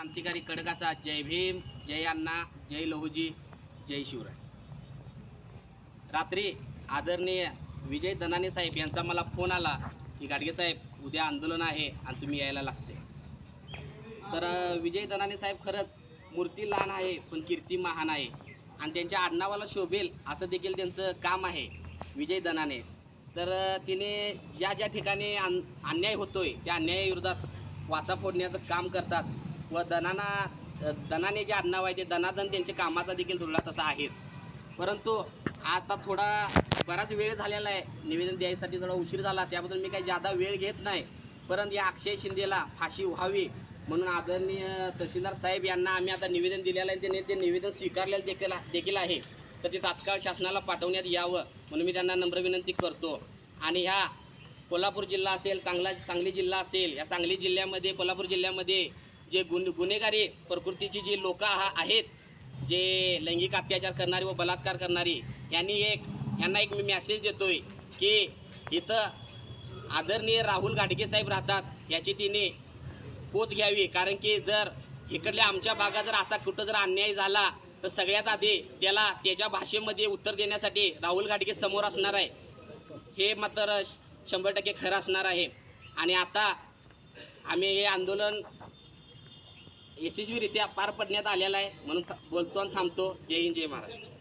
क्रांतिकारी कडक असा. जय भीम जय अण्णा जय लहुजी जय शिवराय. रात्री आदरणीय विजय दनाने साहेब यांचा मला फोन आला की गाडगे साहेब उद्या आंदोलन आहे आणि तुम्ही यायला लागते. तर विजय दनाने साहेब खरंच मूर्ती लहान आहे पण कीर्ती महान आहे. आणि त्यांच्या आडनावाला शोभेल असं देखील त्यांचं काम आहे विजय दनाने तर तिने ज्या ज्या ठिकाणी अन अन्याय होतोय त्या अन्यायाविरोधात वाचा फोडण्याचं काम करतात. व दनाना दनाने जे आडनाव आहे ते दनादन त्यांच्या कामाचा देखील धुरळा तसा आहेच. परंतु आता थोडा बराच वेळ झालेला आहे. निवेदन द्यायसाठी थोडा उशीर झाला त्याबद्दल मी काही जादा वेळ घेत नाही. परंतु या अक्षय शिंदेला फाशी व्हावी म्हणून आदरणीय तहसीलदार साहेब यांना आम्ही आता निवेदन दिलेलं आहे त्यांनी ते निवेदन स्वीकारलेलं देखील देखील आहे. तर ते तात्काळ शासनाला पाठवण्यात यावं म्हणून मी त्यांना नम्र विनंती करतो. आणि ह्या कोल्हापूर जिल्हा असेल चांगला सांगली जिल्हा असेल या सांगली जिल्ह्यामध्ये कोल्हापूर जिल्ह्यामध्ये जे गुन गुन्हेगारी प्रकृतीची जी लोक आहेत जे लैंगिक अत्याचार करणारी व बलात्कार करणारी यांनी एक यांना एक मी मेसेज देतोय की इथं आदरणीय राहुल घाटगे साहेब राहतात याची तिने पोच घ्यावी. कारण की जर इकडल्या आमच्या भागात जर असा कुठं जर अन्याय झाला तर सगळ्यात आधी त्याला त्याच्या भाषेमध्ये उत्तर देण्यासाठी राहुल घाटगे समोर असणार आहे. हे मात्र शंभर टक्के खरं असणार आहे. आणि आता आम्ही हे आंदोलन यशस्वीरित्या पार पडण्यात आलेला आहे म्हणून बोलतो आणि थांबतो. जय हिंद जय महाराष्ट्र.